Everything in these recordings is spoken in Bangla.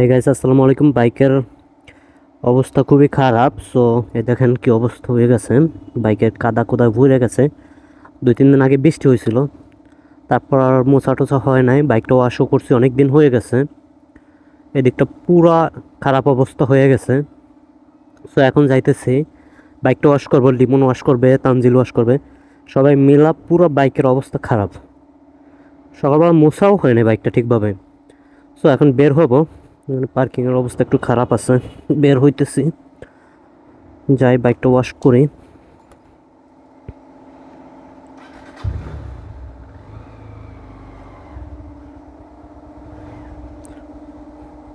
এই গাইস আসসালামু আলাইকুম বাইকের অবস্থা খুবই খারাপ সো এ দেখেন কি অবস্থা হয়ে গেছে। বাইকের কাদা কোদা ভরে গেছে। দুই তিন দিন আগে বৃষ্টি হয়েছিল। তারপর আর মোছা টোছা হয় নাই বাইকটা ওয়াশও করছি অনেক দিন হয়ে গেছে। এদিকটা পুরা খারাপ অবস্থা হয়ে গেছে। সো এখন যাইতেছি। বাইকটা ওয়াশ করব, লিমন ওয়াশ করবে, তানজিল ওয়াশ করবে। সবাই মিলা পুরো বাইকের অবস্থা খারাপ। সকালবেলা মোছাও হয়নি বাইকটা ঠিকভাবে। সো এখন বের হব। পার্কিংয়ের অবস্থা একটু খারাপ আছে। বের হইতেছি। যাই, বাইকটা ওয়াশ করি।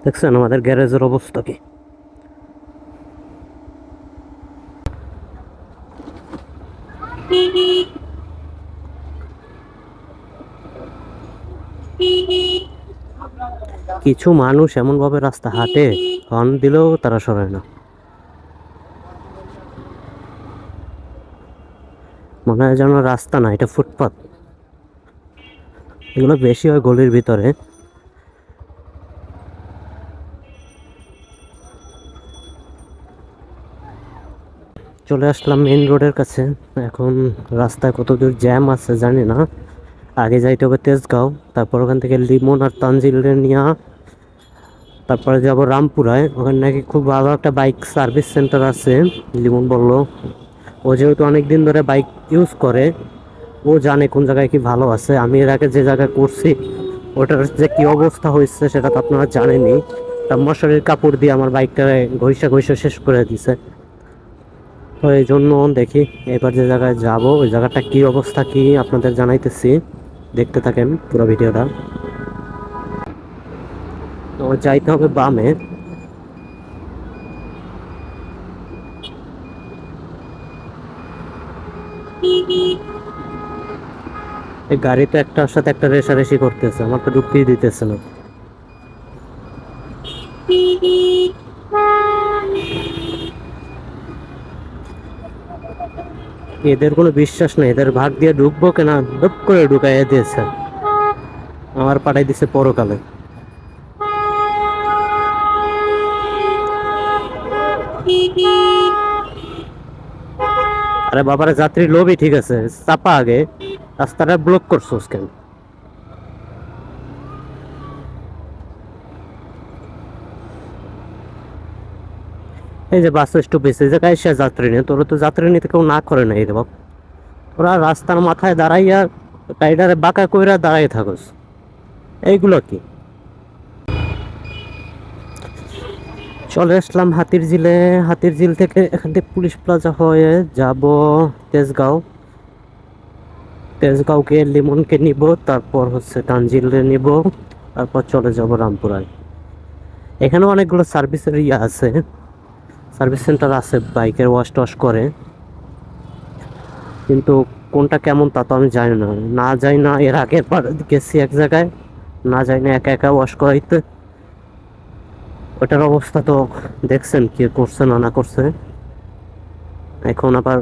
দেখছেন আমাদের গ্যারেজের অবস্থা কি? কিছু মানুষ এমনভাবে রাস্তা হাঁটে, হর্ন দিলেও তারা সরায় না। মনে হয় যেন রাস্তা না, এটা ফুটপাত। এগুলো বেশি হয় গলির ভিতরে। চলে আসলাম মেইন রোডের কাছে। এখন রাস্তায় কতদূর জ্যাম আছে জানি না। আগে যাইতে হবে তেজগাঁও, তারপর ওখান থেকে লিমন আর তানজিলের নিয়ে তারপরে যাব রামপুরায়। ওখানে নাকি খুব ভালো একটা বাইক সার্ভিস সেন্টার আছে, লিমন বলল। ও যেহেতু অনেক দিন ধরে বাইক ইউজ করে, ও জানে কোন জায়গায় কি ভালো আছে। আমি এর আগে যে জায়গায় করছি, ওটার যে কি অবস্থা হয়েছে সেটা তো আপনারা জানেনই। তা মশারির কাপড় দিয়ে আমার বাইকটা ঘষা ঘষা শেষ করে দিছে। তো এই জন্য দেখি, এবার যে জায়গায় যাব, ওই জায়গাটা কি অবস্থা কি আপনাদের জানাইতেছি। দেখতে থাকেন পুরো ভিডিওটা। তো যাইতে হবে বামে। এই গাড়ি তো একটার সাথে একটা রেশারেশি করতেছে, আমার তো ঢুকতেই দিতেছে না। এদের কোনো বিশ্বাস নেই, এদের ভাগ দিয়ে ঢুকবো কেনা? ডুব করে ঢুকাইয়া দিয়েছে। আমার পাঠাই দিছে পরকালে। আরে বাবার, যাত্রী লোভই ঠিক আছে, চাপা আগে। রাস্তাটা ব্লক করছোস কেন এই যে বাস স্টপেজ এই জায়গায় এসে যাত্রী নেই। তোরা তো যাত্রী নিতে কেউ না করে না, এই রে বাপ। তোরা রাস্তার মাথায় দাঁড়াইয়া, গাড়িটারে বাঁকা কইরা দাঁড়াই থাকস। এইগুলো কি? চলে আসলাম হাতির ঝিলে হাতির ঝিল থেকে এখান থেকে পুলিশ প্লাজা হয়ে যাব তেজগাঁও। তেজগাঁওকে লিমনকে নিব, তারপর হচ্ছে টানজিলে নিব, তারপর চলে যাব রামপুরায়। এখানে অনেকগুলো সার্ভিসের ইয়ে আছে। সার্ভিস সেন্টার আছে, বাইকের ওয়াশ টশ করে। কিন্তু কোনটা কেমন তা তো আমি জানি না। না যাই না, এর আগের বার গেছি এক জায়গায়। না যাই না, একা একা ওয়াশ করাইতে। ওটার অবস্থা তো দেখছেন কি করছে না না করছে। এখন আবার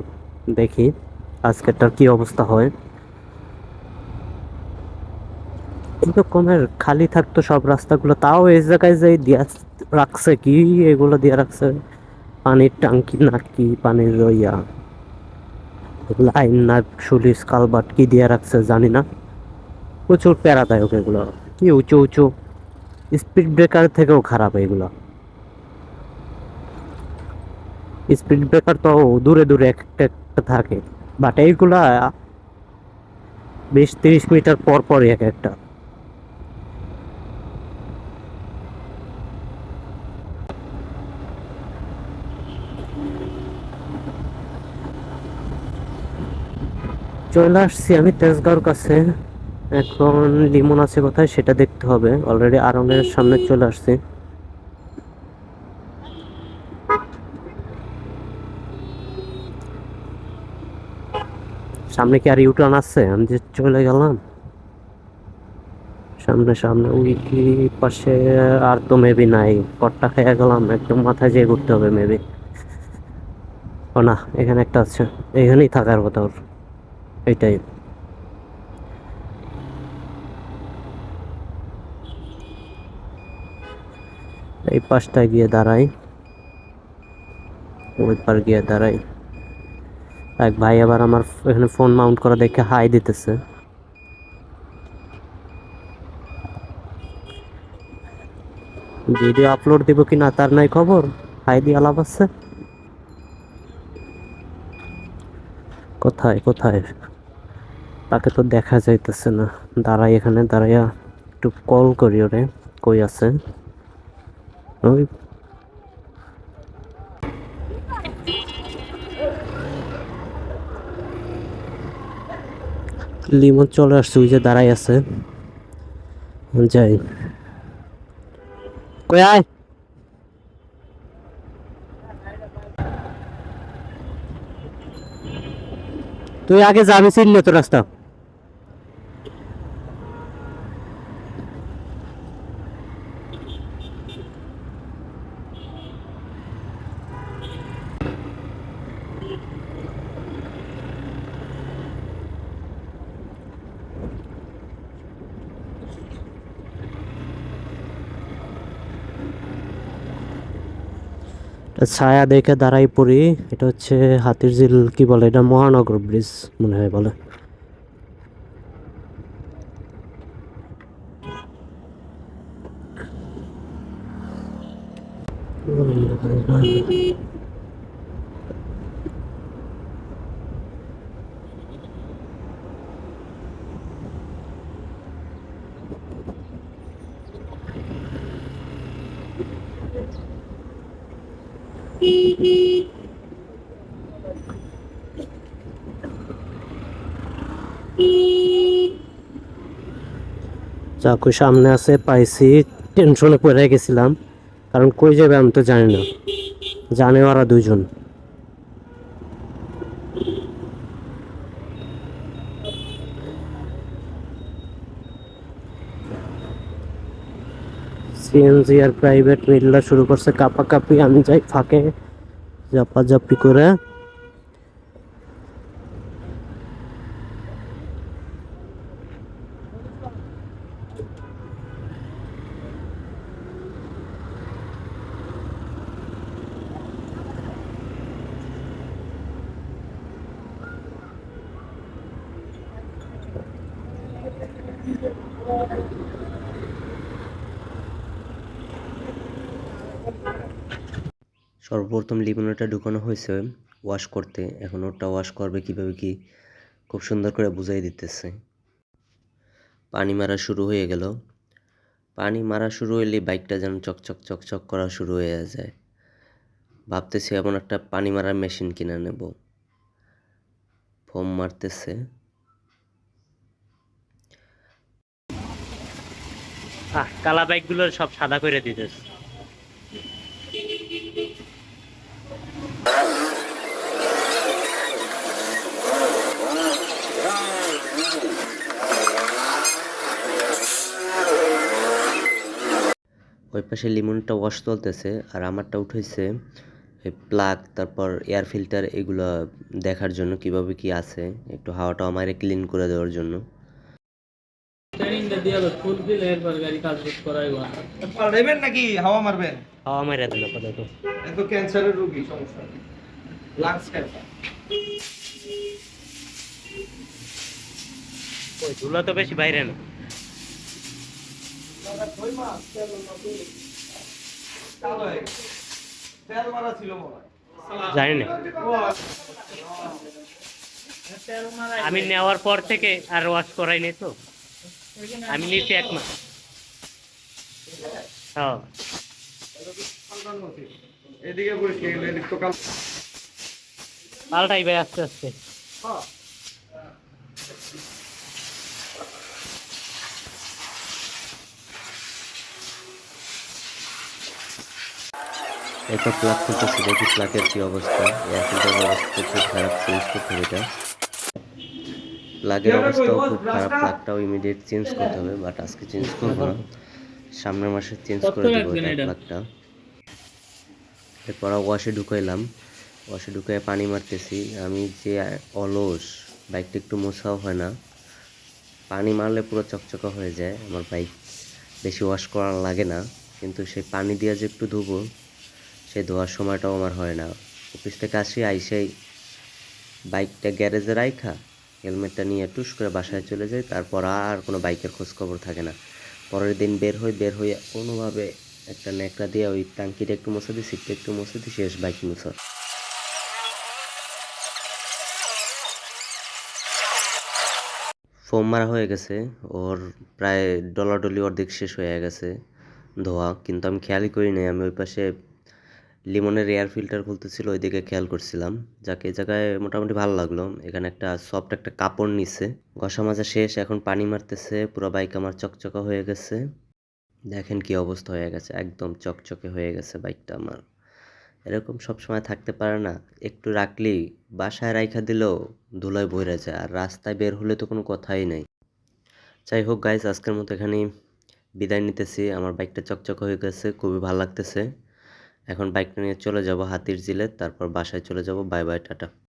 দেখি আজকেরটার কি অবস্থা হয়। কিন্তু কমের খালি থাকতো সব রাস্তাগুলো, তাও এই জায়গায় যে দিয়া রাখছে কি, এগুলো দিয়ে রাখছে। পানির টাঙ্কি না কি পানির ইয়া। লাইন না সুলিশ কালবাট কি দিয়ে রাখছে জানি না। প্রচুর প্যারাদায়ক এগুলো। কি উঁচু উঁচু। স্পিড ব্রেকার থেকেও খারাপ এগুলো। স্পিড ব্রেকার তো দূরে দূরে একটা একটা থাকে বাট এইগুলা বিশ তিরিশ মিটার পর পরই এক একটা। চলে আসছি আমি তেজগাঁওর কাছে। এখন লিমন আছে কোথায় সেটা দেখতে হবে। অলরেডি আরনের সামনে চলে আসছি। সামনে কি আর ইউটার্ন আছে? আমি যে চলে গেলাম। সামনে সামনে, ওই পাশে আর তো মেবি নাই। কটটা খেয়ে গেলাম, একদম মাথায় যেয়ে ঘুরতে হবে মেবি ও না, এখানে একটা আছে। এখানেই থাকার কথা ওর। এইটাই এই পাশটায় গিয়ে দাঁড়াই। ওই পার গিয়ে দাঁড়াই। এক ভাই আবার আমার এখানে ফোন মাউন্ট করা দেখে হাই দিতেছে। ভিডিও আপলোড দিব কি না তার নাই খবর? হাই দিয়ে আলাপ আছে? কোথায় কোথায়? তাকে তো দেখা যাইতেছে না। দাঁড়াই এখানে, দাঁড়াইয়া একটু কল করি ওরে। কই আছে? ওই। লিমন চলে আসছে, ওই যে দাঁড়াই আছে। যাই। কই আয়। তুই আগে যাবি চিনলে তো রাস্তা। ছায়া দেখে দাঁড়াই পড়ি, এটা হচ্ছে হাতির ঝিল, কি বলে এটা? মহানগর ব্রিজ মনে হয় বলে। চাকু সামনে আছে, পাইছি। টেনশনে পড়ে গেছিলাম। কারণ কই যাবে আমি তো জানি না। জানে ওরা দুজন সিএনজি আর প্রাইভেট মিল্লা শুরু করছে। কাপাকাপি আমি যাই ফাঁকে। জাপাজাপি করে। সর্বপ্রথম লিমোনাটা ঢুকানো হয়েছে ওয়াশ করতে। এখন ওটা ওয়াশ করবে কীভাবে কি খুব সুন্দর করে বুঝাই দিতেছে। পানি মারা শুরু হয়ে গেল। পানি মারা শুরু হইলে বাইকটা যেন চকচক চকচক করা শুরু হয়ে যায়। ভাবতেছি এমন একটা পানি মারার মেশিন কিনে নেব। ফোম মারতেছে। কালা বাইকগুলো সব সাদা করে দিতেছে। ওই পাশে লিমনটা ওয়াশ চলতেছে, আর আমারটা উঠেছে প্লাগ তারপর এয়ার ফিল্টার এগুলো দেখার জন্য কীভাবে কি আছে, একটু হাওয়াটা আমারে ক্লিন করে দেওয়ার জন্য। দিয়ে ফুল দিলে গাড়ি কাজ পাল্টাইবেন নাকি? হাওয়া মারবেন? হাওয়া মেরে দিল আপাতত। এত ক্যান্সারের রোগী সমস্যা লাংস ক্যান্সার। ওই ধুলা তো বেশি বাইরে না। তেল মারা ছিল জানি না। আমি নেওয়ার পর থেকে আর ওয়াশ করাইনি তো। আমি নিয়েছি এক মাস। হ্যাঁ। পাল্টাই ভাই আস্তে আস্তে। এরপর প্লাগ খুলতেছি দেখি প্লাগের কি অবস্থা। এয়ার ফিল্টারের অবস্থা খুব খারাপ চেঞ্জ করতে এটা। প্লাগের অবস্থাও খুব খারাপ প্লাগটাও ইমিডিয়েট চেঞ্জ করতে হবে বাট আজকে চেঞ্জ করব না। সামনের মাসে চেঞ্জ করে দেবো? প্লাগটা এরপর ওয়াশে ঢুকাইলাম। ওয়াশে ঢুকাই পানি মারতেছি। আমি যে অলস বাইকটা একটু মোছাও হয় না পানি মারলে পুরো চকচকা হয়ে যায়। আমার বাইক বেশি ওয়াশ করা লাগে না কিন্তু সেই পানি দিয়ে যে একটু ধুবো সেই ধোয়ার সময়টাও আমার হয় না। অফিস থেকে আসি আইসেই বাইকটা গ্যারেজে রাইখা হেলমেটটা নিয়ে টুস করে বাসায় চলে যাই তারপর আর কোনো বাইকের খোঁজ খবর থাকে না। পরের দিন বের হই, বের হয়ে কোনোভাবে একটা ন্যাকড়া দিয়ে ওই টাঙ্কিটা একটু মুছে দিই, সিটটা একটু মুছে দিই, শেষ, বাইক মুছা। ফোম মারা হয়ে গেছে, ওর প্রায় ডলাডলি অর্ধেক শেষ হয়ে গেছে ধোয়া, কিন্তু আমি খেয়ালই করি নাই, আমি ওই পাশে লিমনের এয়ার ফিল্টার খুলতেছিল, ওইদিকে খেয়াল করছিলাম। যাকে, এই জায়গায় মোটামুটি ভালো লাগল। এখানে একটা সফট একটা কাপড় নিছে। ঘষা মাজা শেষ, এখন পানি মারতেছে, পুরো বাইক আমার চকচকা হয়ে গেছে। দেখেন কি অবস্থা হয়ে গেছে, একদম চকচকে হয়ে গেছে বাইকটা আমার। এরকম সব সময় থাকতে পারে না। একটু রাখলেই বাসায় রাইখা দিলেও ধুলায় ভরে যায়, আর রাস্তায় বের হলে তো কোনো কথাই নাই। যাই হোক গাইজ আজকের মতো এখানেই বিদায় নিতেছি। আমার বাইকটা চকচক হয়ে গেছে, খুবই ভালো লাগতেছে। এখন বাইকটা নিয়ে চলে যাব হাতির জিলে তারপর বাসায় চলে যাব বাই বাই টাটা।